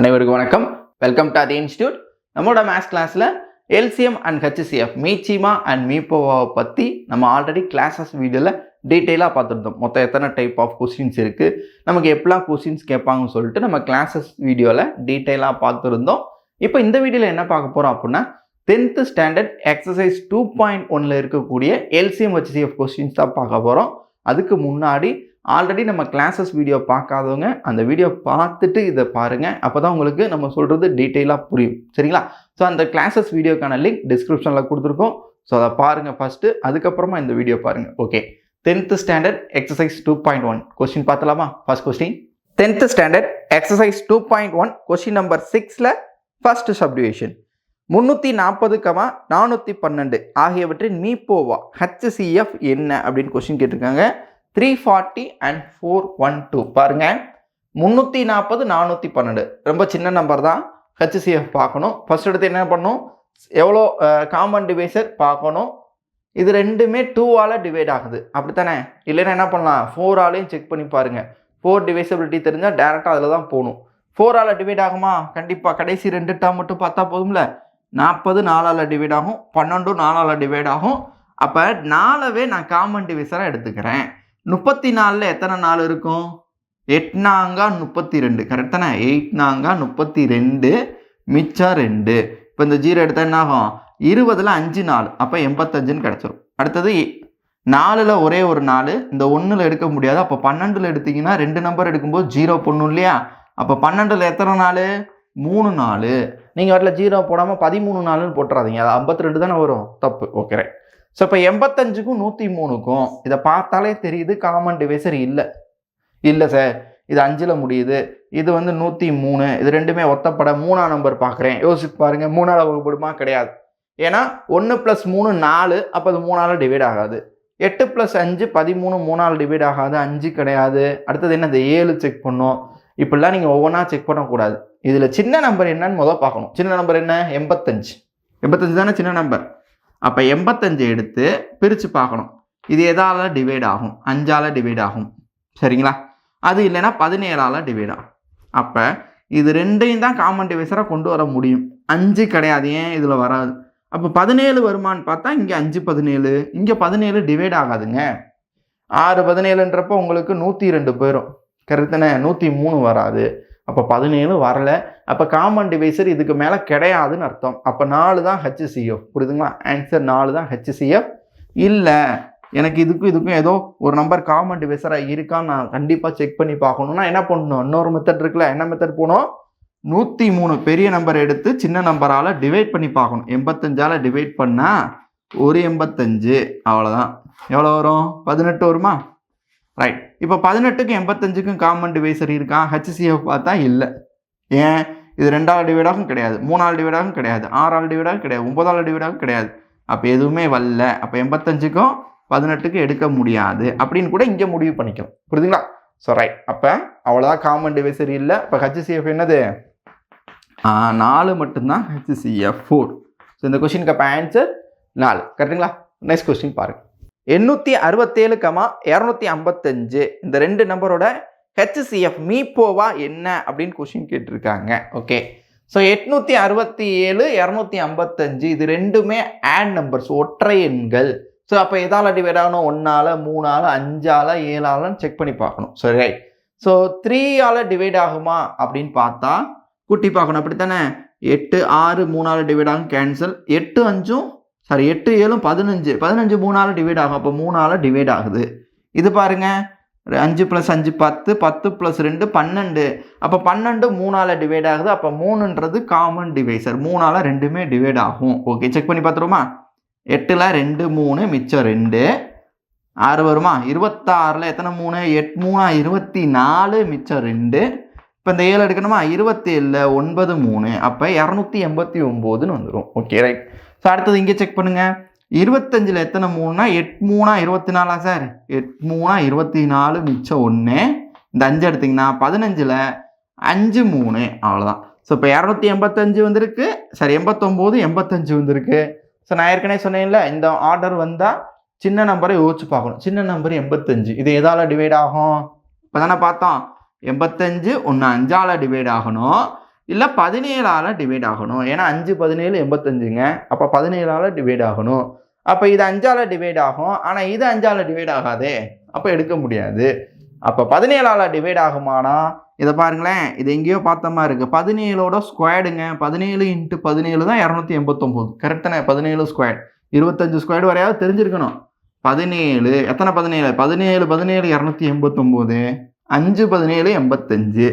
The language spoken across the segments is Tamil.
அனைவருக்கும் வணக்கம். வெல்கம் டு அதி இன்ஸ்டியூட் நம்மளோட மேத்ஸ் கிளாஸில் எல்சிஎம் அண்ட் ஹெச்சிசிஎஃப் மீச்சிமா அண்ட் மீப்போவாவை பற்றி நம்ம ஆல்ரெடி கிளாஸஸ் வீடியோவில் டீட்டெயிலாக பார்த்துருந்தோம். மொத்தம் எத்தனை டைப் ஆஃப் கொஸ்டின்ஸ் இருக்குது நமக்கு எப்பெல்லாம் கொஸ்டின்ஸ் கேட்பாங்கன்னு சொல்லிட்டு நம்ம கிளாஸஸ் வீடியோவில் டீட்டெயிலாக பார்த்துருந்தோம். இப்போ இந்த வீடியோவில் என்ன பார்க்க போகிறோம் அப்படின்னா tenth standard exercise two point ஒனில் இருக்கக்கூடிய எல்சிஎம் ஹெச்சிசிஎஃப் கொஸ்டின்ஸ் தான் பார்க்க போகிறோம் அதுக்கு முன்னாடி ஆல்ரெடி நம்ம கிளாஸஸ் வீடியோ பார்க்காதவங்க அந்த வீடியோ பார்த்துட்டு இதை பாருங்கள் அப்போ தான் உங்களுக்கு நம்ம சொல்கிறது டீட்டெயிலாக புரியும். சரிங்களா? ஸோ அந்த கிளாஸஸ் வீடியோக்கான லிங்க் டிஸ்கிரிப்ஷனில் கொடுத்துருக்கோம். ஸோ அதை பாருங்கள் ஃபஸ்ட்டு அதுக்கப்புறமா இந்த வீடியோ பாருங்கள் okay tenth standard exercise two point one question பார்த்தலாமா? First question tenth standard exercise two point one question number சிக்ஸில் ஃபர்ஸ்ட் சப்டிவிஷன் முந்நூற்றி நாற்பது கமா நானூற்றி பன்னெண்டு ஆகியவற்றின் மீப்போவா ஹச்சிசிஎஃப் என்ன அப்படின்னு கொஸ்டின் கேட்டிருக்காங்க. Three forty and four one two பாருங்க. முந்நூற்றி நாற்பது நானூற்றி பன்னெண்டு. ரொம்ப சின்ன நம்பர் தான். ஹெச்சிசிஎஃப் பார்க்கணும். ஃபர்ஸ்ட் எடுத்து என்ன பண்ணணும்? எவ்வளோ காமன் டிவைசர் பார்க்கணும். இது ரெண்டுமே டூவால் டிவைட் ஆகுது. அப்படித்தானே? இல்லைன்னா என்ன பண்ணலாம்? ஃபோராலையும் செக் பண்ணி பாருங்கள் ஃபோர் டிவைசபிலிட்டி தெரிஞ்சால் டேரெக்டாக அதில் தான் போகணும். ஃபோரால் டிவைட் ஆகுமா? கண்டிப்பாக கடைசி ரெண்டு டேர்ம் மட்டும் பார்த்தா போதும்ல? நாற்பது நாலால் டிவைட் ஆகும். பன்னெண்டும் நாலால் டிவைட் ஆகும். அப்போ நாலவே நான் காமன் டிவைசராக எடுத்துக்கிறேன். முப்பத்தி நாலில் எத்தனை நாள் இருக்கும்? எட்னாங்கா முப்பத்தி ரெண்டு கரெக்டான எயிட் எயிட்னாங்கா முப்பத்தி ரெண்டு. மிச்சம் ரெண்டு இப்போ இந்த ஜீரோ எடுத்தால் என்ன ஆகும் இருபதில் அஞ்சு நாள். அப்போ எண்பத்தஞ்சுன்னு கிடச்சிரும். அடுத்தது நாலில் ஒரே ஒரு நாள் இந்த ஒன்றில் எடுக்க முடியாது. அப்போ பன்னெண்டில் எடுத்தீங்கன்னா ரெண்டு நம்பர் எடுக்கும்போது ஜீரோ பொண்ணும் இல்லையா? அப்போ பன்னெண்டில் எத்தனை நாள்? மூணு நாள். நீங்கள் வரல ஜீரோ போடாமல் பதிமூணு நாள்னு போட்டுறாதீங்க. அது ஐம்பத்தி ரெண்டு தானே வரும். தப்பு. ஓகே ரைட் ஸோ இப்போ எண்பத்தஞ்சுக்கும் நூற்றி மூணுக்கும் இதை பார்த்தாலே தெரியுது காமன் டிவைசர் இல்லை. இல்லை சார் இது அஞ்சில் முடியுது இது வந்து நூற்றி மூணு இது ரெண்டுமே ஒத்தப்பட மூணாம் நம்பர் பார்க்குறேன். யோசிச்சு பாருங்கள் மூணாவது வகுப்படுமா கிடையாது. ஏன்னா ஒன்று ப்ளஸ் மூணு நாலு அப்போ அது மூணால் டிவைட் ஆகாது. எட்டு ப்ளஸ் அஞ்சு பதிமூணு மூணால் டிவைட் ஆகாது அஞ்சு கிடையாது. அடுத்தது என்ன இந்த ஏழு செக் பண்ணோம். இப்படிலாம் நீங்கள் ஒவ்வொன்றா செக் பண்ணக்கூடாது. இதில் சின்ன நம்பர் என்னன்னு முதல் பார்க்கணும். சின்ன நம்பர் என்ன? எண்பத்தஞ்சு. எண்பத்தஞ்சு தானே சின்ன நம்பர் அப்போ எண்பத்தஞ்சு எடுத்து பிரித்து பார்க்கணும். இது எதால் டிவைட் ஆகும்? அஞ்சால் டிவைட் ஆகும். சரிங்களா? அது இல்லைன்னா பதினேழால் டிவைட் ஆகும். அப்போ இது ரெண்டையும் தான் காமன் டிவைசராக கொண்டு வர முடியும். அஞ்சு கிடையாது. ஏன் இதில் வராது? அப்போ பதினேழு வருமானு பார்த்தா இங்கே அஞ்சு பதினேழு இங்கே பதினேழு டிவைட் ஆகாதுங்க. ஆறு பதினேழுன்றப்போ உங்களுக்கு நூற்றி ரெண்டு போயிடும் கருத்தனை நூற்றி மூணு வராது. அப்போ பதினேழு வரல. அப்போ காமன் டிவைசர் இதுக்கு மேலே கிடையாதுன்னு அர்த்தம். அப்போ நாலு தான் ஹெச்சிசிஎஃப் புரியுதுங்களா? ஆன்சர் நாலு தான் ஹெச்சிசிஎஃப் இல்லை எனக்கு இதுக்கும் இதுக்கும் ஏதோ ஒரு நம்பர் காமன் டிவைசராக இருக்கான்னு நான் கண்டிப்பாக செக் பண்ணி பார்க்கணுன்னா என்ன பண்ணணும்? இன்னொரு மெத்தட் இருக்குல்ல. என்ன மெத்தட் போகணும் நூற்றி மூணு பெரிய நம்பர் எடுத்து சின்ன நம்பரால் டிவைட் பண்ணி பார்க்கணும். எண்பத்தஞ்சால் டிவைட் பண்ணால் ஒரு எண்பத்தஞ்சு. அவ்வளோதான் எவ்வளோ வரும்? பதினெட்டு வருமா? ரைட் இப்போ பதினெட்டுக்கும் எண்பத்தஞ்சுக்கும் காமன் டிவைசர் இருக்கா? ஹெச்சிசிஎஃப் பார்த்தா இல்லை. ஏன்? இது ரெண்டாவது டிவைடாகவும் கிடையாது. மூணாவது டிவைடாகவும் கிடையாது. ஆறாவது டிவைடாகவும் கிடையாது. ஒன்பதாவது டிவைடாகவும் கிடையாது. அப்போ எதுவுமே வரல. அப்போ எண்பத்தஞ்சுக்கும் பதினெட்டுக்கு எடுக்க முடியாது. அப்படின்னு கூட இங்கே முடிவு பண்ணிக்கலாம் புரியுதுங்களா? ஸோ ரைட் அப்போ அவ்வளோதான் காமன் டிவைசர் இல்லை. இப்போ ஹெச்சிசிஎஃப் என்னது? நாலு மட்டும்தான் ஹெச்சிசிஎஃப் ஃபோர் ஸோ இந்த கொஷினுக்கு அப்போ ஆன்சர் நாலு. கரெக்டுங்களா நெக்ஸ்ட் கொஸ்டின் பாருங்க. எண்ணூற்றி அறுபத்தேழு கமா இரநூத்தி ஐம்பத்தஞ்சு. இந்த ரெண்டு நம்பரோட ஹெச்சிஎஃப் மீப்போவா என்ன அப்படின்னு கொஷின் கேட்டிருக்காங்க. ஓகே ஸோ எட்நூற்றி அறுபத்தி ஏழு இரநூத்தி ஐம்பத்தஞ்சு இது ரெண்டுமே ஆட் நம்பர்ஸ் ஒற்றை எண்கள். ஸோ அப்போ எதால் டிவைட் ஆகணும் ஒன்றால் மூணால் அஞ்சால் ஏழாலன்னு செக் பண்ணி பார்க்கணும். சரி ரைட் ஸோ த்ரீயால் டிவைட் ஆகுமா அப்படின்னு பார்த்தா கூட்டி பார்க்கணும். அப்படி தானே எட்டு ஆறு மூணால் டிவைட் ஆகும் கேன்சல் எட்டு அஞ்சும் சாரி எட்டு ஏழும் பதினஞ்சு. பதினஞ்சு மூணால் டிவைட் ஆகும். அப்போ மூணால் டிவைட் ஆகுது. இது பாருங்கள் அஞ்சு ப்ளஸ் அஞ்சு பத்து பத்து ப்ளஸ் ரெண்டு பன்னெண்டு. அப்போ பன்னெண்டு மூணால் டிவைட் ஆகுது. அப்போ மூணுன்றது காமன் டிவைசர் மூணால் ரெண்டுமே டிவைட் ஆகும். ஓகே செக் பண்ணி பார்த்துருமா எட்டில் ரெண்டு மூணு மிச்சம் ரெண்டு. ஆறு வருமா? இருபத்தாறில் எத்தனை மூணு? எட் மூணா இருபத்தி நாலு மிச்சம் ரெண்டு. இப்போ இந்த ஏழு எடுக்கணுமா? இருபத்தேழில் ஒன்பது மூணு. அப்போ இரநூத்தி எண்பத்தி ஒம்போதுன்னு வந்துடும் ஓகே ரைட் ஸோ அடுத்தது இங்கே செக் பண்ணுங்கள் இருபத்தஞ்சில் எத்தனை மூணுனா எட் மூணா இருபத்தி நாலா சார்? எட் மூணா இருபத்தி நாலு மிச்சம் ஒன்று இந்த அஞ்சு எடுத்திங்கன்னா பதினஞ்சில் அஞ்சு மூணு. அவ்வளோதான் ஸோ இப்போ இரநூத்தி எண்பத்தஞ்சு வந்திருக்கு. சாரி எண்பத்தொம்போது எண்பத்தஞ்சு வந்திருக்கு. ஸோ நான் ஏற்கனவே சொன்னேன்ல இந்த ஆர்டர் வந்தால் சின்ன நம்பரை யோசிச்சு பார்க்கணும். சின்ன நம்பர் எண்பத்தஞ்சு. இது எதால் டிவைட் ஆகும்? இப்போ தானே பார்த்தோம். எண்பத்தஞ்சு ஒன்று அஞ்சால் டிவைட் ஆகணும். இல்லை பதினேழால் டிவைட் ஆகணும். ஏன்னா அஞ்சு பதினேழு எண்பத்தஞ்சுங்க. அப்போ பதினேழால் டிவைட் ஆகணும். அப்போ இது அஞ்சால் டிவைட் ஆகும். ஆனால் இது அஞ்சால் டிவைட் ஆகாதே. அப்போ எடுக்க முடியாது. அப்போ பதினேழால் டிவைட் ஆகுமானா? இதை பாருங்களேன். இது எங்கேயோ பார்த்த மாதிரி இருக்குது பதினேழோட ஸ்கொயர்டுங்க பதினேழு இன்ட்டு பதினேழு தான் இரநூத்தி எண்பத்தொம்போது. கரெக்டானே பதினேழு ஸ்கொயர் இருபத்தஞ்சு ஸ்கொயர் வரையாவது தெரிஞ்சிருக்கணும். பதினேழு எத்தனை பதினேழு? பதினேழு பதினேழு இரநூத்தி எண்பத்தொம்போது. அஞ்சு பதினேழு எண்பத்தஞ்சு.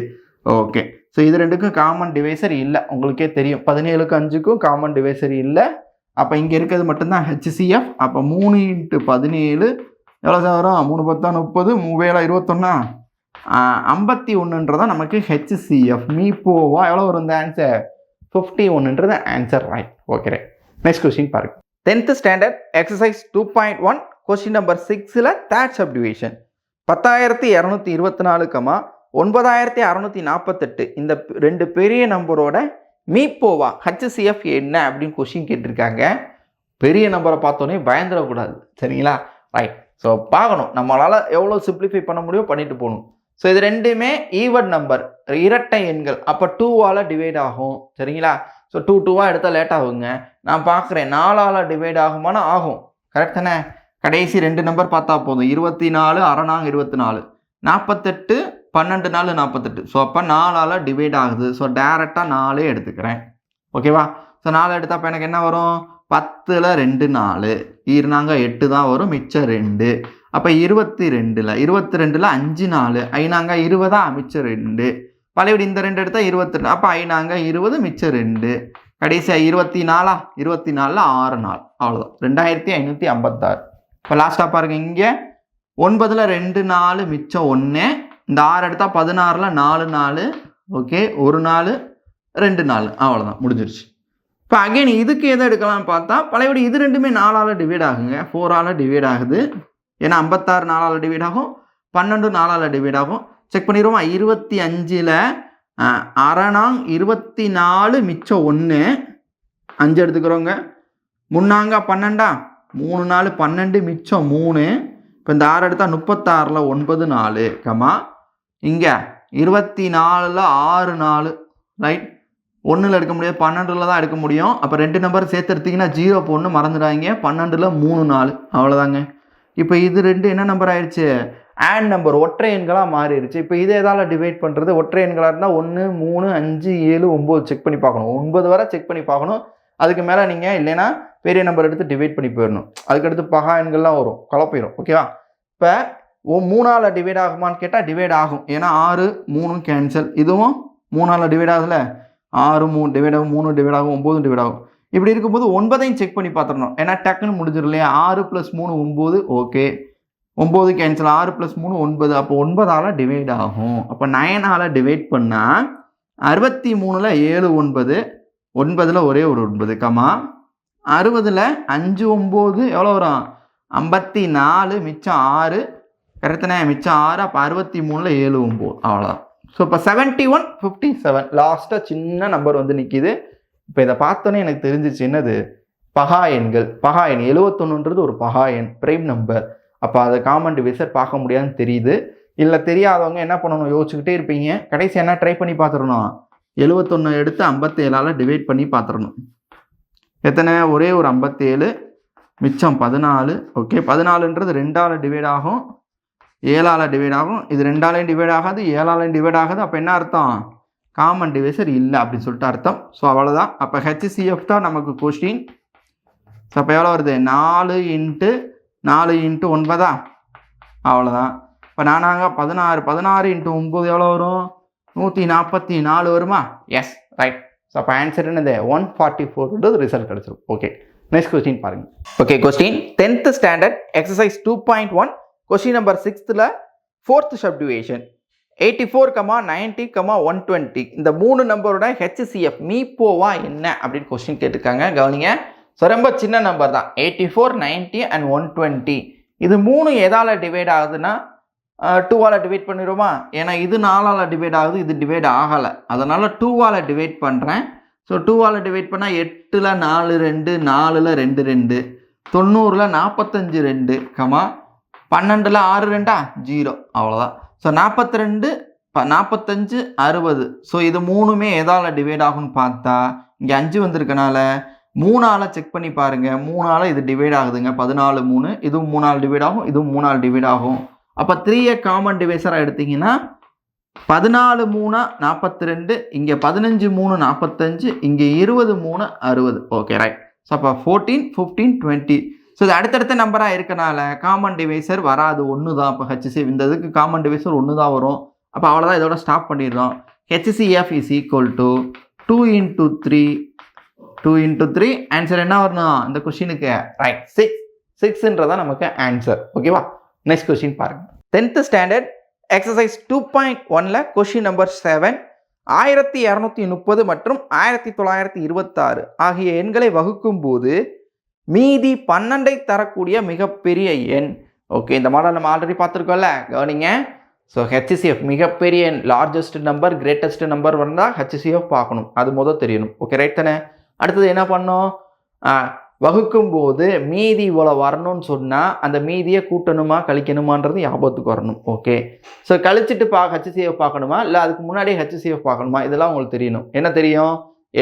ஓகே. ஸோ இது ரெண்டுக்கும் காமன் டிவைசர் இல்லை. உங்களுக்கே தெரியும். பதினேழுக்கும் அஞ்சுக்கும் காமன் டிவைசர் இல்லை. அப்போ இங்கே இருக்கிறது மட்டும்தான் ஹெச்சிசிஎஃப் அப்போ மூணு இன்ட்டு பதினேழு எவ்வளோ சார் வரும்? மூணு பத்தா முப்பது மூவேலா இருபத்தொன்னா? ஐம்பத்தி ஒன்றுன்றதான் நமக்கு ஹெச்சிசிஎஃப் மீப்போவா? எவ்வளோ வரும் இந்த answer fifty ஒன்றுன்றது answer right okay right next question பாருங்க. Tenth standard exercise two point one question number சிக்ஸில் தேட் சப்டிவிஷன் பத்தாயிரத்தி இரநூத்தி இருபத்தி நாலு கமா ஒன்பதாயிரத்தி அறநூற்றி நாற்பத்தெட்டு. இந்த ரெண்டு பெரிய நம்பரோட மீப்போவா? ஹச்சிசிஎஃப் என்ன அப்படின்னு கொஷின் கேட்டிருக்காங்க. பெரிய நம்பரை பார்த்தோன்னே பயந்துடக்கூடாது. சரிங்களா? ரைட் ஸோ பார்க்கணும். நம்மளால் எவ்வளோ சிம்பிளிஃபை பண்ண முடியும் பண்ணிட்டு போகணும். ஸோ இது ரெண்டுமே ஈவன் நம்பர் இரட்டை எண்கள். அப்போ டூவால் டிவைட் ஆகும். சரிங்களா? ஸோ டூ டூவாக எடுத்தால் லேட் ஆகுங்க. நான் பார்க்குறேன். நாலால் டிவைட் ஆகுமானா ஆகும். கரெக்ட் தானே? கடைசி ரெண்டு நம்பர் பார்த்தா போதும். இருபத்தி நாலு அரணாங்க இருபத்தி நாலு. நாற்பத்தெட்டு பன்னெண்டு நாலு நாற்பத்தெட்டு ஸோ அப்போ நாலால் டிவைட் ஆகுது. ஸோ டேரெக்டாக நாலே எடுத்துக்கிறேன். ஓகேவா ஸோ நாலு எடுத்தால் அப்போ எனக்கு என்ன வரும்? பத்தில் ரெண்டு நாலு. ஈர்னாங்க எட்டு தான் வரும். மிச்சம் ரெண்டு. அப்போ இருபத்தி ரெண்டில் இருபத்தி ரெண்டில் அஞ்சு நாலு. ஐநாங்க இருபதா? மிச்சம் ரெண்டு. பழையபடி இந்த ரெண்டு எடுத்தால் இருபத்தி ரெண்டு. அப்போ ஐநாங்க இருபது மிச்சம் ரெண்டு. கடைசியாக இருபத்தி நாலா இருபத்தி நாலில் ஆறு நாள் அவ்வளோதான் ரெண்டாயிரத்தி ஐநூற்றி ஐம்பத்தாறு. இப்போ லாஸ்ட்டாக பாருங்க இங்கே. ஒன்பதில் ரெண்டு நாலு மிச்சம் ஒன்று இந்த ஆறு எடுத்தால் பதினாறில் நாலு நாலு ஓகே ஒரு நாள் ரெண்டு நாள் அவ்வளோதான் முடிஞ்சிருச்சு. இப்போ அகைன் இதுக்கு எதை எடுக்கலாம்னு பார்த்தா பழையபடி இது ரெண்டுமே நாலால் டிவைட் ஆகுங்க. ஃபோரால் டிவைட் ஆகுது. ஏன்னா ஐம்பத்தாறு நாலால் டிவைட் ஆகும். பன்னெண்டு நாலால் டிவைட் ஆகும். செக் பண்ணிடுவோமா? இருபத்தி அஞ்சில் அரணாங் இருபத்தி நாலு மிச்சம் ஒன்று அஞ்சு எடுத்துக்கிறோங்க. முன்னாங்க பன்னெண்டா? மூணு நாலு பன்னெண்டு மிச்சம் மூணு. இப்போ இந்த ஆறு எடுத்தால் முப்பத்தாறில் ஒன்பது நாலு கமா இங்கே இருபத்தி நாலில் ஆறு நாலு ரைட் ஒன்றில் எடுக்க முடியாது பன்னெண்டில் தான் எடுக்க முடியும். அப்போ ரெண்டு நம்பர் சேர்த்து எடுத்தீங்கன்னா ஜீரோ பொண்ணு மறந்துடாங்க பன்னெண்டில் மூணு நாலு அவ்வளோதாங்க இப்போ இது ரெண்டு என்ன நம்பர் ஆயிடுச்சு? ஆட் நம்பர் ஒற்றை எண்களாக மாறிடுச்சு. இப்போ இதே எதால் டிவைட் பண்ணுறது ஒற்றை எண்களாக இருந்தால் ஒன்று மூணு அஞ்சு ஏழு ஒம்பது செக் பண்ணி பார்க்கணும். ஒன்பது வரை செக் பண்ணி பார்க்கணும். அதுக்கு மேலே நீங்கள் இல்லைன்னா பெரிய நம்பர் எடுத்து டிவைட் பண்ணி போயிடணும். அதுக்கடுத்து பகா எண்கள்லாம் வரும். குழப்பிடும் ஓகேவா இப்போ ஓ மூணால் டிவைட் ஆகுமான்னு கேட்டால் டிவைட் ஆகும். ஏன்னா ஆறு மூணும் கேன்சல் இதுவும் மூணால் டிவைட் ஆகுதுல ஆறு மூணு டிவைட் ஆகும் மூணு டிவைட் ஆகும் ஒம்போதும் டிவைட் ஆகும். இப்படி இருக்கும்போது ஒன்பதையும் செக் பண்ணி பார்த்துடணும். ஏன்னா டக்குன்னு முடிஞ்சிடும் இல்லையா? ஆறு ப்ளஸ் மூணு ஒம்பது ஓகே ஒம்பது கேன்சல் ஆறு ப்ளஸ் மூணு ஒன்பது. அப்போ ஒன்பதால் டிவைட் ஆகும். அப்போ நயனால் டிவைட் பண்ணால் அறுபத்தி மூணில் ஏழு ஒன்பது. ஒன்பதில் ஒரே ஒரு ஒன்பது கமா அறுபதில் அஞ்சு ஒம்பது எவ்வளோ வரும்? ஐம்பத்தி நாலு மிச்சம் ஆறு. கரெக்டானே மிச்சம் ஆறு அப்போ அறுபத்தி மூணில் ஏழு ஒம்பது. அவ்வளோதான் ஸோ இப்போ செவன்ட்டி ஒன் ஃபிஃப்டி செவன் லாஸ்ட்டாக சின்ன நம்பர் வந்து நிற்கிது இப்போ இதை பார்த்தோன்னே எனக்கு தெரிஞ்சிச்சு என்னது? பகா எண்கள். பகா எண் எழுவத்தொன்னுன்றது ஒரு பகா எண் பிரைம் நம்பர் அப்போ அதை காமன் டிவைசர் பார்க்க முடியாதுன்னு தெரியுது. இல்லை தெரியாதவங்க என்ன பண்ணணும்? யோசிச்சுக்கிட்டே இருப்பீங்க. கடைசி என்ன ட்ரை பண்ணி பார்த்துடணும்? எழுவத்தொன்று எடுத்து ஐம்பத்தேழால் டிவைட் பண்ணி பார்த்துடணும். எத்தனை? ஒரே ஒரு ஐம்பத்தேழு. மிச்சம் பதினாலு. ஓகே பதினாலுன்றது ரெண்டால் டிவைட் ஆகும். ஏழால் டிவைட் ஆகும். இது ரெண்டாலையும் டிவைட் ஆகாது ஏழாலையும் டிவைட் ஆகாது. அப்போ என்ன அர்த்தம்? காமன் டிவைசர் இல்லை அப்படின்னு சொல்லிட்டு அர்த்தம். ஸோ அவ்வளோதான் அப்போ ஹெச்சிசிஎஃப் தான் நமக்கு கொஸ்டின் ஸோ அப்போ எவ்வளோ வருது? நாலு இன்ட்டு நாலு இன்ட்டு ஒன்பதா? அவ்வளோதான் இப்போ நானாங்க பதினாறு பதினாறு இன்ட்டு ஒம்பது எவ்வளோ வரும்? நூற்றி நாற்பத்தி நாலு வருமா? எஸ் ரைட் ஸோ அப்போ ஆன்சர் என்னது? ஒன் ஃபார்ட்டி ஃபோர்ன்றது ரிசல்ட் கிடச்சிரும். ஓகே நெக்ஸ்ட் கொஸ்டின் பாருங்க. Okay question tenth standard exercise two point one question number சிக்ஸ்த்தில் fourth subdivision eighty four comma ninety comma one twenty இந்த மூணு நம்பரோட ஹெச்சிசிஎஃப் மீப்போவா என்ன? அப்படின்னு கொஸ்டின் கேட்டிருக்காங்க. கவனிங்க. ஸோ ரொம்ப சின்ன நம்பர் தான். Eighty four ninety and one twenty இது மூணு எதால் டிவைட் ஆகுதுன்னா டூவால் டிவைட் பண்ணிடுவோமா? ஏன்னா இது நாலால் டிவைட் ஆகுது இது டிவைட் ஆகலை. அதனால் டூவால் டிவைட் பண்ணுறேன் ஸோ டூவால் டிவைட் பண்ணால் எட்டில் நாலு ரெண்டு நாலில் ரெண்டு ரெண்டு. தொண்ணூறில் நாற்பத்தஞ்சு ரெண்டு கமா பன்னெண்டில் ஆறு ரெண்டா? ஜீரோ. அவ்வளோதான் ஸோ நாற்பத்தி ரெண்டு நாற்பத்தஞ்சு அறுபது. ஸோ இது மூணுமே எதால் டிவைட் ஆகும்னு பார்த்தா இங்கே அஞ்சு வந்திருக்கனால மூணால் செக் பண்ணி பாருங்கள் மூணால் இது டிவைட் ஆகுதுங்க. பதினாலு மூணு. இதுவும் மூணால் டிவைட் ஆகும் இதுவும் மூணால் டிவைட் ஆகும். அப்போ த்ரீயை காமன் டிவைசராக எடுத்தீங்கன்னா பதினாலு மூணா நாற்பத்தி ரெண்டு இங்கே பதினஞ்சு மூணு நாற்பத்தஞ்சு இங்கே இருபது மூணு அறுபது. ஓகே ரைட் ஸோ அப்போ ஃபோர்டீன் ஃபிஃப்டீன் டுவெண்ட்டி ஸோ இது அடுத்தடுத்த நம்பராக இருக்கனால காமன் டிவைசர் வராது. ஒன்று தான் இப்போ ஹெச்சிசி இந்த இதுக்கு காமன் டிவைசர் ஒன்று தான் வரும். அப்போ அவ்வளோதான் இதோட ஸ்டாப் பண்ணிடுறோம். HCF is equal to two into three two into three answer என்ன வரணும் இந்த கொஷினுக்கு ரைட் சிக்ஸ் சிக்ஸ்ன்றதான் நமக்கு ஆன்சர் ஓகேவா நெக்ஸ்ட் கொஷின் பாருங்க. Tenth standard exercise two point ஒனில் கொஷின் நம்பர் செவன் ஆயிரத்தி இரநூத்தி முப்பது மற்றும் ஆயிரத்தி தொள்ளாயிரத்தி இருபத்தாறு ஆகிய எண்களை வகுக்கும் போது மீதி பன்னெண்டை தரக்கூடிய மிகப்பெரிய எண். ஓகே இந்த மாடல் நம்ம ஆல்ரெடி பார்த்துருக்கோம்ல கவனிங்க. ஸோ ஹெச்சிசிஎஃப் மிகப்பெரிய எண் லார்ஜஸ்ட் நம்பர் கிரேட்டஸ்ட் நம்பர் வந்தால் ஹெச்சிசிஎஃப் பார்க்கணும். அது முதல் தெரியணும். ஓகே ரைட் தானே? அடுத்தது என்ன பண்ணோம்? வகுக்கும் போது மீதி இவ்வளோ வரணும்னு சொன்னால் அந்த மீதியை கூட்டணுமா கழிக்கணுமான்றது ஞாபகத்துக்கு வரணும். ஓகே ஸோ கழிச்சிட்டு பா ஹெச்சிசிஎஃப் பார்க்கணுமா? இல்லை அதுக்கு முன்னாடி ஹெச்சிசிஎஃப் பார்க்கணுமா? இதெல்லாம் உங்களுக்கு தெரியணும். என்ன தெரியும்?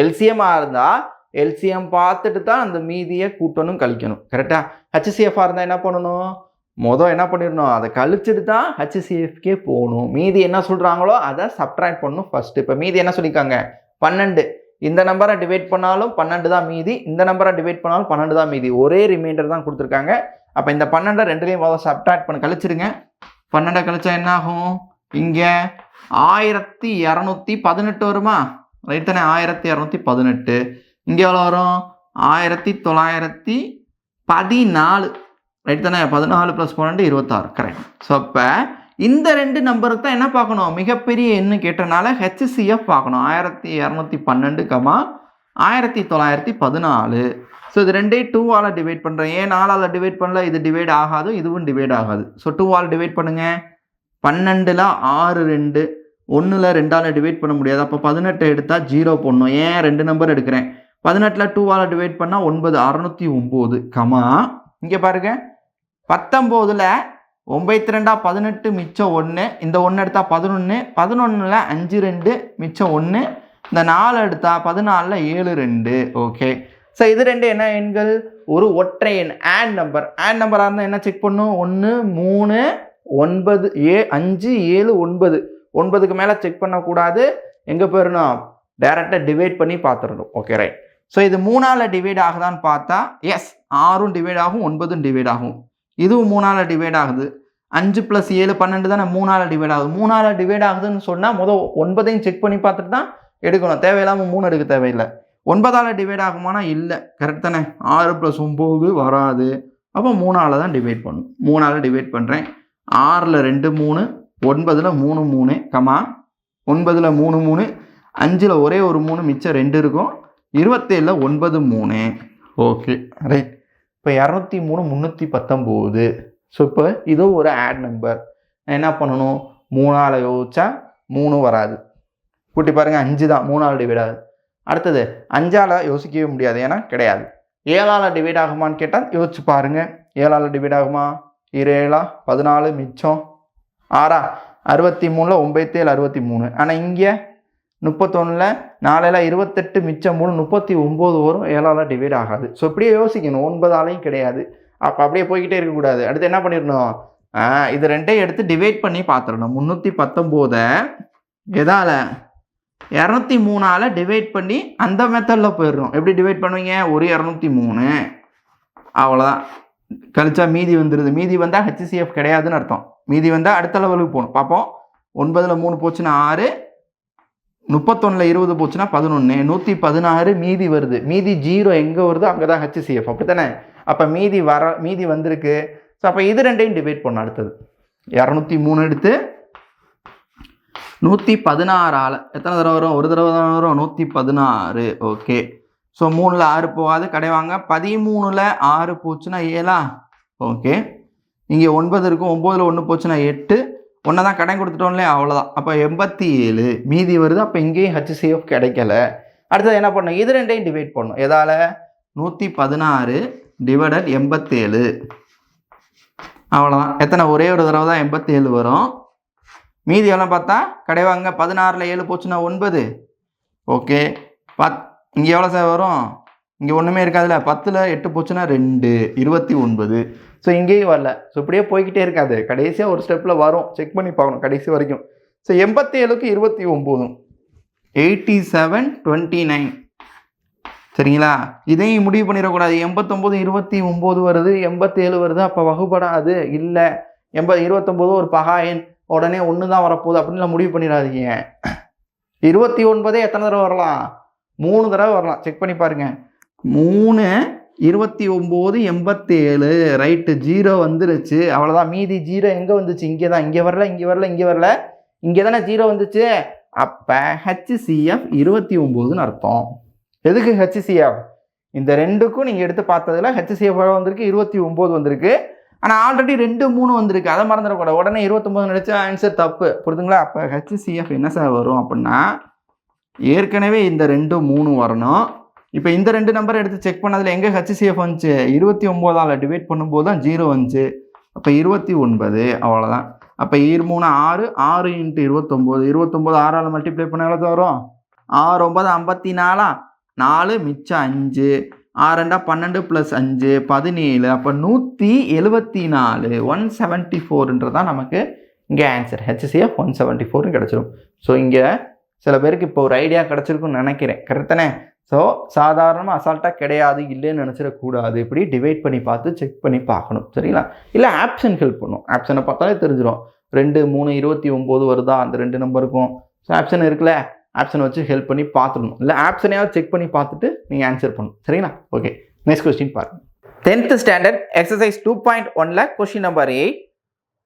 எல்சிஎம்மாக இருந்தால் எல்சிஎம் பார்த்துட்டு தான் அந்த மீதியை கூட்டணும் கழிக்கணும். கரெக்டாக ஹெச்சிசிஎஃபாக இருந்தால் என்ன பண்ணணும்? மொதல் என்ன பண்ணிடணும்? அதை கழிச்சிட்டு தான் ஹெச்சிசிஎஃப்கே போகணும். மீதி என்ன சொல்கிறாங்களோ அதை சப்ட்ராக்ட் பண்ணணும் ஃபஸ்ட்டு இப்போ மீதி என்ன சொல்லியிருக்காங்க? பன்னெண்டு. இந்த நம்பரை டிவைட் பண்ணாலும் பன்னெண்டு தான் மீதி. இந்த நம்பரை டிவைட் பண்ணாலும் பன்னெண்டு தான் மீதி. ஒரே ரிமைண்டர் தான் கொடுத்துருக்காங்க. அப்போ இந்த பன்னெண்டை ரெண்டுலேயும் முதல்ல சப்ட்ராக்ட் பண்ண கழிச்சிருங்க பன்னெண்டை கழிச்சா என்ன ஆகும்? இங்கே ஆயிரத்தி இரநூத்தி பதினெட்டு வருமா? ரைட் தானே? ஆயிரத்தி இரநூத்தி பதினெட்டு. இங்கே எவ்வளோ வரும்? ஆயிரத்தி தொள்ளாயிரத்தி பதினாலு. ரைட் தானே? பதினாலு ப்ளஸ் பன்னெண்டு இருபத்தாறு. கரெக்ட் ஸோ அப்போ இந்த ரெண்டு நம்பருக்கு தான் என்ன பார்க்கணும்? மிகப்பெரிய எண்ணு கேட்டனால ஹெச்சிசிஎஃப் பார்க்கணும். ஆயிரத்தி இரநூத்தி பன்னெண்டு கமா ஆயிரத்தி தொள்ளாயிரத்தி பதினாலு. ஸோ இது ரெண்டே டூவால் டிவைட் பண்ணுறேன் ஏன் நாலால் டிவைட் பண்ணல? இது டிவைட் ஆகாது இதுவும் டிவைட் ஆகாது. ஸோ டூவால் டிவைட் பண்ணுங்கள் பன்னெண்டில் ஆறு ரெண்டு. ஒன்றில் ரெண்டால் டிவைட் பண்ண முடியாது. அப்போ பதினெட்டு எடுத்தால் ஜீரோ போடணும். ஏன்? ரெண்டு நம்பர் எடுக்கிறேன். பதினெட்டில் டூவால் டிவைட் பண்ணால் ஒன்பது அறநூற்றி ஒம்பது கமா இங்கே பாருங்க. பத்தொம்போதில் ஒம்பத்தி ரெண்டா பதினெட்டு மிச்சம் ஒன்று இந்த ஒன்று எடுத்தால் பதினொன்று பதினொன்றில் அஞ்சு ரெண்டு மிச்சம் ஒன்று இந்த நாலு எடுத்தால் பதினாலில் ஏழு ரெண்டு. ஓகே ஸோ இது ரெண்டு என்ன எண்கள்? ஒரு ஒற்றை எண். ஆட் நம்பர் ஆட் நம்பராக இருந்தால் என்ன செக் பண்ணும்? ஒன்று மூணு ஒன்பது ஏ அஞ்சு ஏழு ஒன்பது. ஒன்பதுக்கு மேலே செக் பண்ணக்கூடாது. எங்கே போயிடணும் டேரெக்டாக டிவைட் பண்ணி பார்த்துடணும் ஓகே ரைட் ஸோ இது மூணால் டிவைட் ஆகுதான்னு பார்த்தா எஸ் ஆறும் டிவைட் ஆகும் ஒன்பதும் டிவைட் ஆகும். இதுவும் மூணால் டிவைட் ஆகுது. அஞ்சு ப்ளஸ் ஏழு பன்னெண்டு தானே மூணால் டிவைட் ஆகுது. மூணால் டிவைட் ஆகுதுன்னு சொன்னால் முதல் ஒன்பதையும் செக் பண்ணி பார்த்துட்டு தான் எடுக்கணும். தேவையில்லாமல் மூணு எடுக்க தேவையில்லை. ஒன்பதால் டிவைட் ஆகுமானா? இல்லை. கரெக்ட் தானே. ஆறு ப்ளஸ் ஒம்பது வராது. அப்போ மூணால் தான் டிவைட் பண்ணும். மூணால் டிவைட் பண்ணுறேன் ஆறில் ரெண்டு மூணு ஒன்பதில் மூணு மூணு கமா ஒன்பதில் மூணு மூணு அஞ்சில் ஒரே ஒரு மூணு மிச்சம் ரெண்டு இருக்கும். இருபத்தேழில் ஒன்பது மூணு. ஓகே ரைட் இப்போ இரநூத்தி மூணு முந்நூற்றி பத்தொம்போது ஸோ இப்போ இதுவும் ஒரு ஆட் நம்பர் என்ன பண்ணணும்? மூணால் யோசிச்சா மூணு வராது. கூட்டி பாருங்கள் அஞ்சு தான். மூணால் டிவைட் ஆகுது. அடுத்தது அஞ்சால் யோசிக்கவே முடியாது ஏன்னா கிடையாது. ஏழால் டிவைட் ஆகுமான்னு கேட்டால் யோசிச்சு பாருங்கள் ஏழால் டிவைட் ஆகுமா? ஏழா பதினாலு மிச்சம். ஆறா அறுபத்தி மூணில் ஒம்பத்தேழு அறுபத்தி மூணு ஆனால் இங்கே முப்பத்தொன்னில் நாலையில் இருபத்தெட்டு மிச்சம் மூணு முப்பத்தி ஒம்பது வரும். ஏழால் டிவைட் ஆகாது. ஸோ இப்படியே யோசிக்கணும். ஒன்பதாலையும் கிடையாது. அப்போ அப்படியே போய்கிட்டே இருக்கக்கூடாது. அடுத்து என்ன பண்ணிடணும்? இது ரெண்டையும் எடுத்து டிவைட் பண்ணி பார்த்துடணும் முந்நூற்றி பத்தொம்போதை எதால்? இரநூத்தி மூணால் டிவைட் பண்ணி அந்த மெத்தடில் போயிடணும். எப்படி டிவைட் பண்ணுவீங்க? ஒரு இரநூத்தி மூணு. அவ்வளோதான் கழிச்சா மீதி வந்துடுது மீதி வந்தால் ஹெச்சிசிஎஃப் கிடையாதுன்னு அர்த்தம். மீதி வந்தால் அடுத்த லெவலுக்கு போகணும். பார்ப்போம். ஒன்பதில் மூணு போச்சுன்னா ஆறு. முப்பத்தொன்னில் இருபது போச்சுன்னா பதினொன்று நூற்றி பதினாறு மீதி வருது. மீதி ஜீரோ எங்கே வருதோ அங்கே தான் ஹெச்சிசிஎஃப் அப்படி தானே அப்போ மீதி வர மீதி வந்திருக்கு. ஸோ அப்போ இது ரெண்டையும் டிவைட் பண்ண அடுத்தது. இரநூத்தி மூணு எடுத்து நூற்றி பதினாறால் எத்தனை தடவை வரும்? ஒரு தடவை தான் வரும். நூற்றி பதினாறு. ஓகே ஸோ மூணில் ஆறு போகாது கிடைவாங்க பதிமூணில் ஆறு போச்சுன்னா ஏழா? ஓகே இங்கே ஒன்பது இருக்கும் ஒம்போதில் ஒன்று போச்சுன்னா எட்டு. ஒன்றை தான் கடன் கொடுத்துட்டோம்லே அவ்வளோதான் அப்போ எண்பத்தி ஏழு மீதி வருது. அப்போ இங்கேயும் ஹெச்சிசிஎஃப் கிடைக்கல. அடுத்தது என்ன பண்ணணும்? இது ரெண்டையும் டிவைட் பண்ணணும். எதால்? நூற்றி பதினாறு டிவைடட் எண்பத்தேழு. அவ்வளோதான் எத்தனை? ஒரே ஒரு தடவை தான் எண்பத்தேழு வரும். மீதி எவ்வளோ பார்த்தா கிடைவாங்க பதினாறில் ஏழு போச்சுன்னா ஒன்பது. ஓகே பத் இங்கே எவ்வளோ சார் வரும்? இங்கே ஒன்றுமே இருக்காதுல்ல பத்தில் எட்டு போச்சுன்னா ரெண்டு இருபத்தி ஒன்பது. ஸோ இங்கேயும் வரல. ஸோ இப்படியே போய்கிட்டே இருக்காது. கடைசியாக ஒரு ஸ்டெப்பில் வரும். செக் பண்ணி பார்க்கணும் கடைசி வரைக்கும். ஸோ எண்பத்தி ஏழுக்கு இருபத்தி ஒம்போதும் எயிட்டி செவன் டுவெண்ட்டி நைன். சரிங்களா? இதையும் முடிவு பண்ணிடக்கூடாது. எண்பத்தொம்போது இருபத்தி ஒம்பது வருது. எண்பத்தி ஏழு வருது? அப்போ வகுப்படாது. இல்லை. எண்பது இருபத்தொம்போது ஒரு பகா எண். உடனே ஒன்று தான் வரப்போகுது அப்படின்லாம் முடிவு பண்ணிடாதீங்க. இருபத்தி ஒன்பதே எத்தனை தடவை வரலாம்? மூணு தடவை வரலாம். செக் பண்ணி பாருங்கள் மூணு இருபத்தி ஒம்பது எண்பத்தேழு ரைட்டு ஜீரோ வந்துருச்சு. அவ்வளோதான் மீதி ஜீரோ எங்கே வந்துச்சு? இங்கே தான் இங்கே வரல இங்கே வரல இங்கே வரல. இங்கே தானே ஜீரோ வந்துச்சு? அப்போ ஹெச்சிசிஎஃப் இருபத்தி ஒம்போதுன்னு அர்த்தம். எதுக்கு ஹெச்சிசிஎஃப் இந்த ரெண்டுக்கும் நீங்கள் எடுத்து பார்த்ததுல ஹெச்சிசிஎஃப் வந்திருக்கு இருபத்தி ஒம்பது வந்திருக்கு? ஆனால் ஆல்ரெடி ரெண்டு மூணு வந்திருக்கு. அதை மறந்துடக்கூடாது. உடனே இருபத்தொம்போது நினச்சா ஆன்சர் தப்பு. புரிதுங்களா அப்போ ஹெச்சிசிஎஃப் என்ன சார் வரும் அப்படின்னா ஏற்கனவே இந்த ரெண்டு மூணு வரணும். இப்போ இந்த ரெண்டு நம்பர் எடுத்து செக் பண்ணதில் எங்கே ஹெச்சிசிஎஃப் வந்துச்சு? இருபத்தி ஒம்போதால் டிவைட் பண்ணும்போது தான் ஜீரோ வந்துச்சு. அப்போ இருபத்தி ஒன்பது அவ்வளோதான் அப்போ ஈர் மூணு ஆறு ஆறு இன்ட்டு இருபத்தொம்போது இருபத்தொம்போது ஆறால் மல்டிப்ளை பண்ண எவ்வளோ வரும் ஆறு ஒம்பது ஐம்பத்தி நாலா? நாலு மிச்சம் அஞ்சு. ஆறு பன்னெண்டு ப்ளஸ் அஞ்சு பதினேழு. அப்போ நூற்றி எழுபத்தி நாலு ஒன் செவன்ட்டி ஃபோருன்றதான் நமக்கு இங்கே ஆன்சர் ஹெச்சிசிஎஃப் ஒன் செவன்ட்டி ஃபோர்னு கிடச்சிரும். ஸோ இங்கே சில பேருக்கு இப்போ ஒரு ஐடியா கிடச்சிருக்குன்னு நினைக்கிறேன். கரெக்டானே ஸோ சாதாரணமாக அசால்ட்டாக கிடையாது இல்லைன்னு நினச்சிடக்கூடாது. இப்படி டிவைட் பண்ணி பார்த்து செக் பண்ணி பார்க்கணும். சரிங்களா? இல்லை ஆப்ஷன் ஹெல்ப் பண்ணும். ஆப்ஷனை பார்த்தாலே தெரிஞ்சிடும் ரெண்டு மூணு இருபத்தி ஒம்பது வருதா? அந்த ரெண்டு நம்பருக்கும் ஸோ ஆப்ஷன் இருக்குல்ல? ஆப்ஷனை வச்சு ஹெல்ப் பண்ணி பார்த்துடணும். இல்லை ஆப்ஷனையாவது செக் பண்ணி பார்த்துட்டு நீங்கள் ஆன்சர் பண்ணணும். சரிங்களா? ஓகே நெக்ஸ்ட் கொஸ்டின் பாருங்கள் tenth standard exercise two point ஒன்ல கொஸ்டின் நம்பர் எயிட்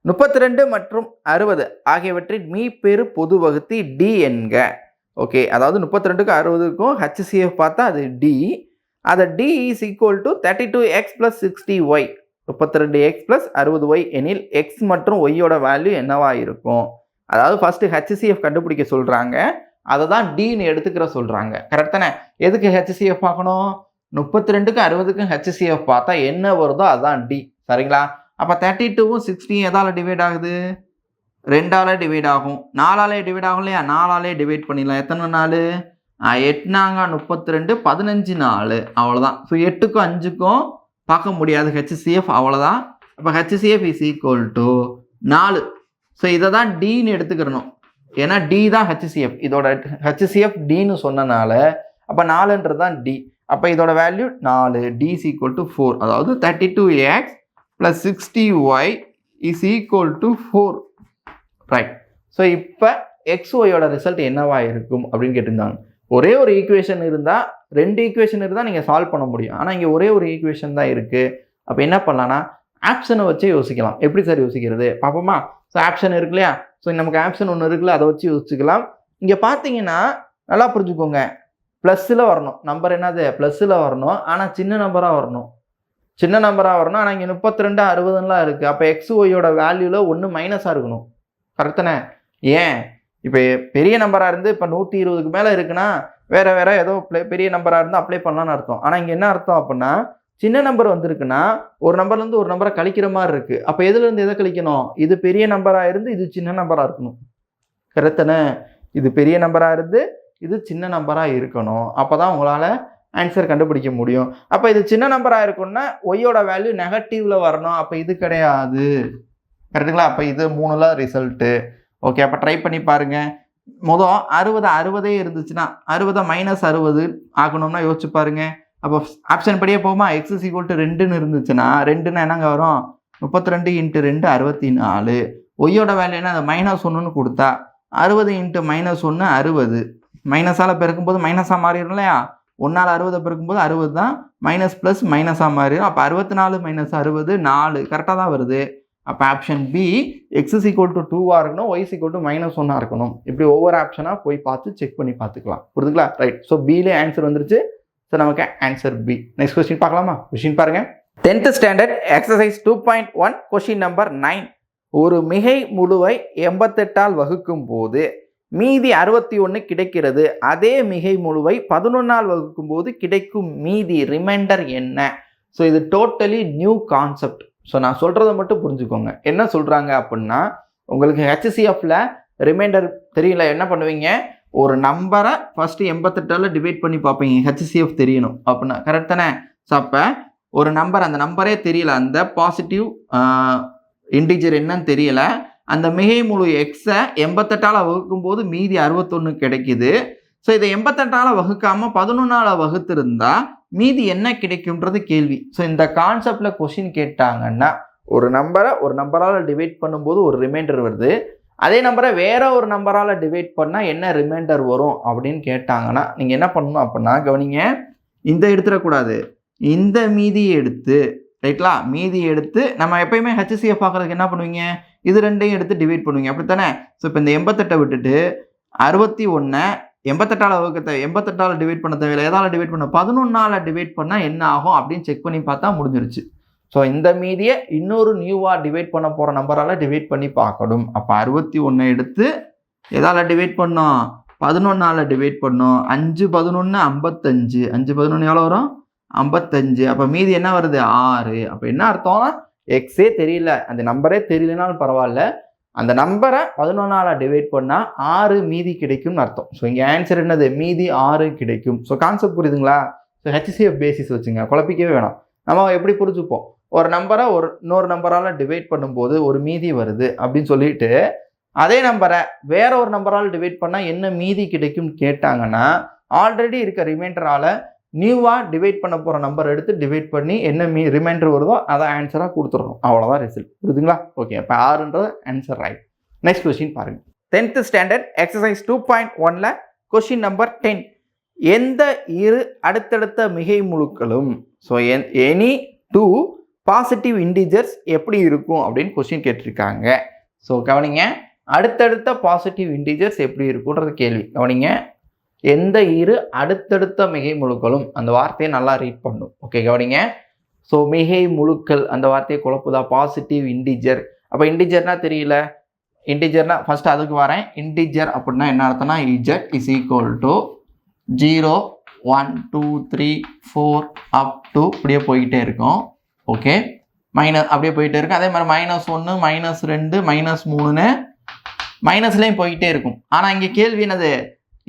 முப்பத்தி ரெண்டு மற்றும் அறுபது ஆகியவற்றின் மீ பெரு பொது வகுத்தி டி என்க. ஓகே அதாவது முப்பத்தி ரெண்டுக்கும் அறுபதுக்கும் ஹெச்சிஎஃப் பார்த்தா அது டி அதை T is equal to thirty two x plus sixty y முப்பத்தி ரெண்டு எக்ஸ் ப்ளஸ் அறுபது ஒய் எனில் எக்ஸ் மற்றும் ஒய்யோட வேல்யூ என்னவா இருக்கும்? அதாவது ஃபஸ்ட்டு ஹெச்சிஎஃப் கண்டுபிடிக்க சொல்கிறாங்க அதை தான் டின்னு எடுத்துக்கிற சொல்கிறாங்க கரெக்ட் தானே? எதுக்கு ஹெச்சிசிஎஃப் பார்க்கணும்? முப்பத்தி ரெண்டுக்கும் அறுபதுக்கும் ஹெச்சிசிஎஃப் பார்த்தா என்ன வருதோ அதுதான் டி சரிங்களா? அப்போ தேர்ட்டி டூவும் சிக்ஸ்டியும் எதால் டிவைட் ஆகுது? ரெண்டால் டிவைட் ஆகும். நாலாலே டிவைட் ஆகும் இல்லையா? நாலாலே டிவைட் பண்ணிடலாம். எத்தனை நாள் எட்னாங்க முப்பத்தி ரெண்டு பதினஞ்சு நாள் அவ்வளோதான் ஸோ எட்டுக்கும் அஞ்சுக்கும் பார்க்க முடியாது. ஹெச்சிசிஎஃப் அவ்வளோதான் இப்போ ஹெச்சிசிஎஃப் இஸ் ஈக்குவல் டு நாலு. ஸோ இதை தான் டின்னு எடுத்துக்கிறணும் ஏன்னா டி தான் ஹெச்சிசிஎஃப் இதோட ஹெச்சிசிஎஃப் டின்னு சொன்னனால அப்போ நாலுன்றது தான் டி அப்போ இதோட வேல்யூ நாலு. T is equal to four அதாவது thirty two x plus sixty y is equal to four right so இப்போ எக்ஸ்ஒயோட ரிசல்ட் என்னவா இருக்கும் அப்படின்னு கேட்டிருந்தாங்க. ஒரே ஒரு ஈக்குவேஷன் இருந்தால் ரெண்டு ஈக்குவேஷன் இருந்தால் நீங்கள் சால்வ் பண்ண முடியும். ஆனால் இங்கே ஒரே ஒரு ஈக்குவேஷன் தான் இருக்குது அப்போ என்ன பண்ணலான்னா ஆப்ஷனை வச்சே யோசிக்கலாம். எப்படி சார் யோசிக்கிறது? பார்ப்போமா? ஸோ ஆப்ஷன் இருக்கு இல்லையா? ஸோ நமக்கு ஆப்ஷன் ஒன்று இருக்குல்ல அதை வச்சு யோசிச்சுக்கலாம். இங்கே பார்த்தீங்கன்னா நல்லா புரிஞ்சுக்கோங்க. ப்ளஸ்ஸில் வரணும். நம்பர் என்னது? ப்ளஸ்ஸில் வரணும். ஆனால் சின்ன நம்பராக வரணும். சின்ன நம்பராக வரணும். ஆனால் இங்கே முப்பத்தி ரெண்டு அறுபதுலாம் இருக்குது அப்போ எக்ஸ் ஒய்யோட வேல்யூவில் ஒன்று மைனஸாக இருக்கணும். கரெக்டானே ஏன்? இப்போ பெரிய நம்பராக இருந்து இப்போ நூற்றி இருபதுக்கு மேலே இருக்குன்னா வேறு வேறு ஏதோ ப்ளே பெரிய நம்பராக இருந்து அப்ளை பண்ணலான்னு அர்த்தம். ஆனால் இங்கே என்ன அர்த்தம் அப்படின்னா சின்ன நம்பர் வந்திருக்குன்னா ஒரு நம்பர்லேருந்து ஒரு நம்பரை கழிக்கிற மாதிரி இருக்குது அப்போ எதுலேருந்து எதை கழிக்கணும்? இது பெரிய நம்பராக இருந்து இது சின்ன நம்பராக இருக்கணும். கரெக்டானே இது பெரிய நம்பராக இருந்து இது சின்ன நம்பராக இருக்கணும். அப்போ தான் உங்களால் ஆன்சர் கண்டுபிடிக்க முடியும். அப்போ இது சின்ன நம்பராக இருக்கணும்னா ஒய்யோட வேல்யூ நெகட்டிவில் வரணும். அப்போ இது கிடையாது. கரெக்டுங்களா? அப்போ இது மூணுல ரிசல்ட்டு ஓகே அப்போ ட்ரை பண்ணி பாருங்கள் மொதல் அறுபது அறுபதே இருந்துச்சுன்னா அறுபதை மைனஸ் அறுபது ஆகணும்னா யோசிச்சு பாருங்க. அப்போ ஆப்ஷன் படியே போகுமா? எக்ஸ் இஸ் ஈக்குவல் டு ரெண்டுன்னு இருந்துச்சுன்னா ரெண்டுன்னா என்னங்க வரும்? முப்பத்தி ரெண்டு இன்ட்டு ரெண்டு அறுபத்தி நாலு ஒய்யோட வேலைன்னா அது அந்த மைனஸ் ஒன்றுன்னு கொடுத்தா அறுபது இன்ட்டு மைனஸ் ஒன்று அறுபது. மைனஸால் பெருக்கும்போது மைனஸாக மாறிடும் இல்லையா? ஒன்றால் அறுபதை பெருக்கும்போது அறுபது தான் மைனஸ் ப்ளஸ் மைனஸாக மாறிடும். அப்போ அறுபத்தி நாலு மைனஸ் அறுபது நாலு. கரெக்டாக தான் வருது. அப்போ option B x is equal to டூவாக இருக்கணும் ஒய்ஸ் ஈக்குவல் டு மைனஸ் ஒன்னாக இருக்கணும். இப்படி ஒவ்வொரு ஆப்ஷனாக போய் பார்த்து செக் பண்ணி பார்த்துக்கலாம். புரிதுங்களா ரைட் ஸோ பிலே ஆன்சர் வந்துருச்சு. ஸோ நமக்கு ஆன்சர் பி நெக்ஸ்ட் கொஸ்டின் பார்க்கலாமா? கொஸ்டின் பாருங்க. Tenth standard exercise two point one question number nine ஒரு மிகை முழுவை எண்பத்தெட்டால் வகுக்கும் போது மீதி அறுபத்தி ஒன்று கிடைக்கிறது. அதே மிகை முழுவை பதினொன்னால் வகுக்கும் போது கிடைக்கும் மீதி ரிமைண்டர் என்ன? ஸோ இது டோட்டலி நியூ கான்செப்ட் ஸோ நான் சொல்கிறத மட்டும் புரிஞ்சுக்கோங்க. என்ன சொல்கிறாங்க அப்படின்னா உங்களுக்கு ஹெச்சிசிஎஃப்ல ரிமைண்டர் தெரியல என்ன பண்ணுவீங்க? ஒரு நம்பரை ஃபஸ்ட்டு எண்பத்தெட்டால் டிவைட் பண்ணி பார்ப்பீங்க. ஹெச்சிசிஎஃப் தெரியணும் அப்படின்னா. கரெக்ட் தானே? ஸோ அப்போ ஒரு நம்பர் அந்த நம்பரே தெரியல. அந்த பாசிட்டிவ் இண்டிஜர் என்னன்னு தெரியல. அந்த மிகை முழு எக்ஸை எண்பத்தெட்டால் வகுக்கும்போது மீதி அறுபத்தொன்று கிடைக்குது. ஸோ இதை எண்பத்தெட்டால் வகுக்காமல் பதினொன்றால் வகுத்திருந்தால் மீதி என்ன கிடைக்கும்ன்றது கேள்வி. ஸோ இந்த கான்செப்டில் கொஷின் கேட்டாங்கன்னா ஒரு நம்பரை ஒரு நம்பரால் டிவைட் பண்ணும்போது ஒரு ரிமைண்டர் வருது. அதே நம்பரை வேற ஒரு நம்பரால் டிவைட் பண்ணால் என்ன ரிமைண்டர் வரும் அப்படின்னு கேட்டாங்கன்னா நீங்கள் என்ன பண்ணணும் அப்படின்னா கவனிங்க இந்த எடுத்துடக்கூடாது. இந்த மீதியை எடுத்து ரைட்லா மீதி எடுத்து நம்ம எப்பயுமே ஹெச்சிசிஎஃப் பார்க்குறதுக்கு என்ன பண்ணுவீங்க? இது ரெண்டையும் எடுத்து டிவைட் பண்ணுவீங்க. அப்படித்தானே? ஸோ இப்போ இந்த எண்பத்தெட்டை விட்டுட்டு அறுபத்தி ஒன்றை எண்பத்தெட்டால் வகுக்கத்தை எண்பத்தெட்டால் டிவைட் பண்ண தேவையில்லை. எதால் டிவைட் பண்ண? பதினொன்னால் டிவைட் பண்ணால் என்ன ஆகும் அப்படின்னு செக் பண்ணி பார்த்தா முடிஞ்சிருச்சு. ஸோ இந்த மீதியை இன்னொரு நியூவாக டிவைட் பண்ண போகிற நம்பரால் டிவைட் பண்ணி பார்க்கணும். அப்போ அறுபத்தி ஒன்று எடுத்து எதால் டிவைட் பண்ணோம்? பதினொன்னால் டிவைட் பண்ணோம். அஞ்சு பதினொன்று ஐம்பத்தஞ்சு. அஞ்சு பதினொன்று எவ்வளோ வரும்? ஐம்பத்தஞ்சு. அப்போ மீதி என்ன வருது? ஆறு. அப்போ என்ன அர்த்தம் எக்ஸே தெரியல. அந்த நம்பரே தெரியலனாலும் பரவாயில்ல. அந்த நம்பரை பதினொன்றால் டிவைட் பண்ணால் ஆறு மீதி கிடைக்கும்னு அர்த்தம். ஸோ இங்கே ஆன்சர் என்னது? மீதி ஆறு கிடைக்கும். ஸோ கான்செப்ட் புரியுதுங்களா? ஸோ ஹெச்சிஎஃப் பேசிஸ் வச்சுங்க. குழப்பிக்கவே வேணாம். நம்ம எப்படி புரிஞ்சுப்போம்? ஒரு நம்பரை ஒரு இன்னொரு நம்பரால் டிவைட் பண்ணும்போது ஒரு மீதி வருது அப்படின்னு சொல்லிட்டு அதே நம்பரை வேற ஒரு நம்பரால் டிவைட் பண்ணால் என்ன மீதி கிடைக்கும்னு கேட்டாங்கன்னா ஆல்ரெடி இருக்க ரிமைண்டரால் நியூவாக டிவைட் பண்ண போகிற நம்பர் எடுத்து டிவைட் பண்ணி என்ன மீ ரிமைண்டர் வருதோ அதை ஆன்சராக கொடுத்துடணும். அவ்வளோதான் ரிசல்ட் புரியுதுங்களா? ஓகே இப்போ ஆறுன்றது ஆன்சர் ரைட் நெக்ஸ்ட் கொஸ்டின் பாருங்க. Tenth standard exercise two point ஒனில் கொஸ்டின் நம்பர் டென் எந்த இரு அடுத்தடுத்த மிகை முழுக்களும் ஸோ என் எனி டூ பாசிட்டிவ் இன்டிஜர்ஸ் எப்படி இருக்கும் அப்படின்னு கொஸ்டின் கேட்டிருக்காங்க. ஸோ கவனிங்க அடுத்தடுத்த பாசிட்டிவ் இன்டிஜர்ஸ் எப்படி இருக்குன்றது கேள்வி. கவனிங்க எந்த இரு அடுத்தடுத்த மிகை முழுக்களும் அந்த வார்த்தையை நல்லா ரீட் பண்ணும். ஓகே கவனிங்க. ஸோ மிகை முழுக்கள் அந்த வார்த்தையை குழப்புதா? பாசிட்டிவ் இன்டிஜர் அப்போ இன்டிஜர்னா தெரியல. இன்டிஜர்னா ஃபர்ஸ்ட் அதுக்கு வரேன். இன்டிஜர் அப்படின்னா என்ன அர்த்தம்னா Z is equal to zero one two three four up to இப்படியே போய்கிட்டே இருக்கும். ஓகே மைனஸ் அப்படியே போயிட்டே இருக்கும். அதே மாதிரி மைனஸ் ஒன்று மைனஸ் ரெண்டு மைனஸ் மூணுன்னு மைனஸ்லேயும் போய்கிட்டே இருக்கும். ஆனால் இங்கே கேள்வி என்னது?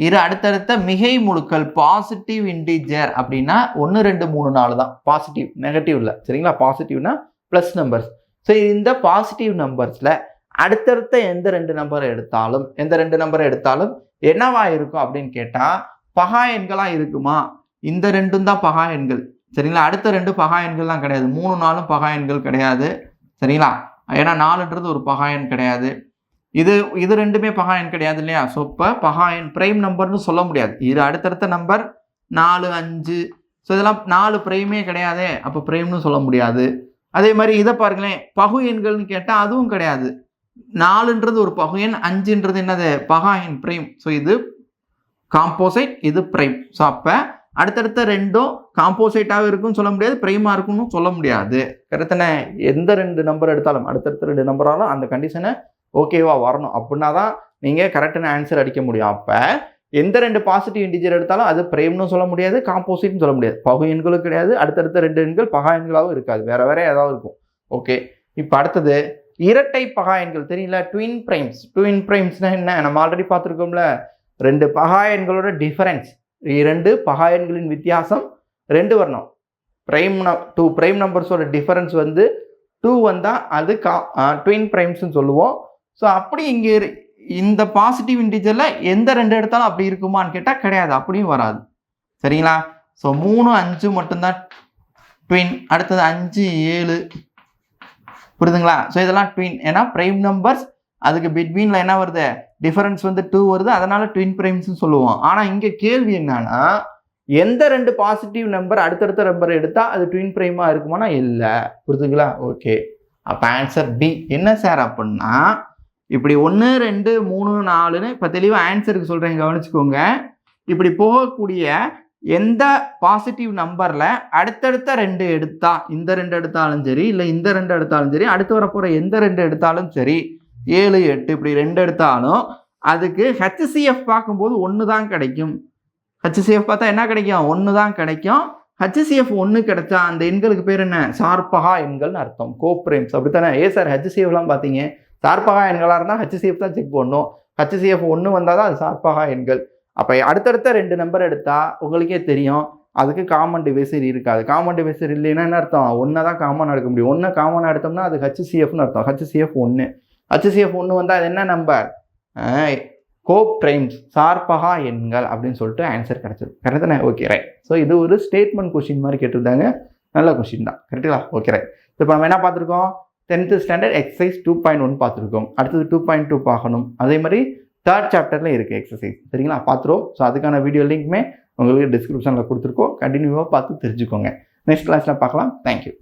இரு அடுத்தடுத்த மிகை முழுக்கள் பாசிட்டிவ் இன்டிஜர் அப்படின்னா ஒன்று ரெண்டு மூணு நாலு தான். பாசிட்டிவ் நெகட்டிவ் இல்லை சரிங்களா? பாசிட்டிவ்னா ப்ளஸ் நம்பர்ஸ் ஸோ இந்த பாசிட்டிவ் நம்பர்ஸில் அடுத்தடுத்த எந்த ரெண்டு நம்பரை எடுத்தாலும் எந்த ரெண்டு நம்பரை எடுத்தாலும் என்னவா இருக்கும் அப்படின்னு கேட்டால் பகா எண்களாக இருக்குமா? இந்த ரெண்டும் தான் பகா எண்கள். சரிங்களா? அடுத்த ரெண்டு பகா எண்கள்லாம் கிடையாது. மூணு நாளும் பகா எண்கள் கிடையாது. சரிங்களா? ஏன்னா நாலுன்றது ஒரு பகா எண் கிடையாது. இது இது ரெண்டுமே பகாயன் கிடையாது இல்லையா? ஸோ இப்போ பகாயன் பிரைம் நம்பர்னு சொல்ல முடியாது. இது அடுத்தடுத்த நம்பர் நாலு அஞ்சு. ஸோ இதெல்லாம் நாலு பிரைமே கிடையாதே. அப்போ பிரைம்னு சொல்ல முடியாது. அதே மாதிரி இதை பாருங்களேன். பகு எண்கள்னு கேட்டால் அதுவும் கிடையாது. நாலுன்றது ஒரு பகு எண் அஞ்சுன்றது என்னது? பகா எண் பிரைம் ஸோ இது காம்போசைட் இது பிரைம் ஸோ அப்போ அடுத்தடுத்த ரெண்டும் காம்போசைட்டாகவும் இருக்கும்னு சொல்ல முடியாது பிரைமாக இருக்கும்னு சொல்ல முடியாது. கருத்தனை எந்த ரெண்டு நம்பர் எடுத்தாலும் அடுத்தடுத்த ரெண்டு நம்பராலும் அந்த கண்டிஷனை ஓகேவா வரணும். அப்படின்னா தான் நீங்கள் கரெக்டான ஆன்சர் அடிக்க முடியும். அப்போ எந்த ரெண்டு பாசிட்டிவ் இன்டிஜர் எடுத்தாலும் அது பிரேம்னு சொல்ல முடியாது காம்போசிட்னு சொல்ல முடியாது. பகு எண்களும் கிடையாது அடுத்தடுத்த ரெண்டு எண்கள் பகா எண்களாகவும் இருக்காது. வேறு வேறே ஏதாவது இருக்கும். ஓகே இப்போ அடுத்தது இரட்டை பகா எண்கள். தெரியல ட்வின் பிரைம்ஸ் ட்வின் பிரைம்ஸ்னால் என்ன? நம்ம ஆல்ரெடி பார்த்துருக்கோம்ல. ரெண்டு பகா எண்களோட டிஃபரன்ஸ் இரண்டு பகா எண்களின் வித்தியாசம் ரெண்டு வரணும். பிரைம் டூ பிரைம் நம்பர்ஸோட டிஃபரன்ஸ் வந்து டூ வந்தால் அது கா ட்வின் பிரைம்ஸ்னு சொல்லுவோம். ஸோ அப்படி இங்கே இந்த பாசிட்டிவ் இன்டிஜரில் எந்த ரெண்டு எடுத்தாலும் அப்படி இருக்குமான்னு கேட்டால் கிடையாது அப்படியும் வராது. சரிங்களா? ஸோ மூணு அஞ்சு மட்டும்தான். ட்வின் அடுத்தது அஞ்சு ஏழு. புரியுதுங்களா? ஸோ இதெல்லாம் ட்வின் ஏன்னா ப்ரைம் நம்பர்ஸ் அதுக்கு பிட்வீனில் என்ன வருது? டிஃபரன்ஸ் வந்து டூ வருது. அதனால ட்வின் ப்ரைம்ஸ்னு சொல்லுவோம். ஆனால் இங்கே கேள்வி என்னன்னா எந்த ரெண்டு பாசிட்டிவ் நம்பர் அடுத்தடுத்த நம்பர் எடுத்தால் அது ட்வின் ப்ரைமாக இருக்குமானா? இல்லை. புரிதுங்களா ஓகே அப்போ ஆன்சர் டி என்ன சார் அப்படின்னா இப்படி ஒன்று ரெண்டு மூணு நாலுன்னு இப்போ தெளிவாக ஆன்சருக்கு சொல்கிறேன் கவனிச்சுக்கோங்க. இப்படி போகக்கூடிய எந்த பாசிட்டிவ் நம்பரில் அடுத்தடுத்த ரெண்டு எடுத்தா இந்த ரெண்டு எடுத்தாலும் சரி இல்லை இந்த ரெண்டு எடுத்தாலும் சரி அடுத்து வரப்போகிற எந்த ரெண்டு எடுத்தாலும் சரி ஏழு எட்டு இப்படி ரெண்டு எடுத்தாலும் அதுக்கு ஹெச்சிசிஎஃப் பார்க்கும்போது ஒன்று தான் கிடைக்கும் ஹெச்சிசிஎஃப் பார்த்தா என்ன கிடைக்கும்? ஒன்று தான் கிடைக்கும் ஹெச்சிசிஎஃப் ஒன்று கிடைச்சா அந்த எண்களுக்கு பேர் என்ன? சார்பகா எண்கள்னு அர்த்தம். கோப்ரேம்ஸ் அப்படித்தானே? ஏ சார் ஹெச்சிசிஎஃப்லாம் பார்த்தீங்க. சார்பகா எண்களாக இருந்தால் ஹெச்சிசிஎஃப் தான் செக் பண்ணணும். ஹச்சிசிஎஃப் ஒன்று வந்தால் தான் அது சார்பகா எண்கள். அப்போ அடுத்தடுத்த ரெண்டு நம்பர் எடுத்தால் உங்களுக்கே தெரியும். அதுக்கு காமன் டிவைசர் இருக்காது. காமன் டிவைசர் இல்லைன்னா என்ன அர்த்தம்? ஒன்றை தான் காமன் எடுக்க முடியும். ஒன்றை காமன் எடுத்தோம்னா அது ஹச்சிசிஎஃப்னு அர்த்தம். ஹச்சிசிஎஃப் ஒன்று ஹச்சிசிஎஃப் ஒன்று வந்தால் அது என்ன நம்பர் கோப் பிரைம்ஸ் சார்பகா எண்கள் அப்படின்னு சொல்லிட்டு ஆன்சர் கிடச்சிரும். கரெக்டாக ஓகே ரைட் ஸோ இது ஒரு ஸ்டேட்மெண்ட் கொஷின் மாதிரி கேட்டிருந்தாங்க. நல்ல கொஷின் தான். கரெக்டுங்களா ஓகே ரைட் இப்போ நம்ம என்ன பார்த்துருக்கோம்? Tenth standard exercise two point one பார்த்துருக்கோம். அடுத்தது டூ பாயிண்ட் டூ பார்க்கணும். அதே மாதிரி தேர்ட் சாப்டரில் இருக்குது எக்ஸசைஸ் சரிங்களா? பார்த்துருவோம். ஸோ அதுக்கான வீடியோ லிங்க்குமே உங்களுக்கு டிஸ்கிரிப்ஷனில் கொடுத்துருக்கோம். கண்டினியூவாக பார்த்து தெரிஞ்சுக்கோங்க. நெக்ஸ்ட் கிளாஸில் பார்க்கலாம். தேங்க்யூ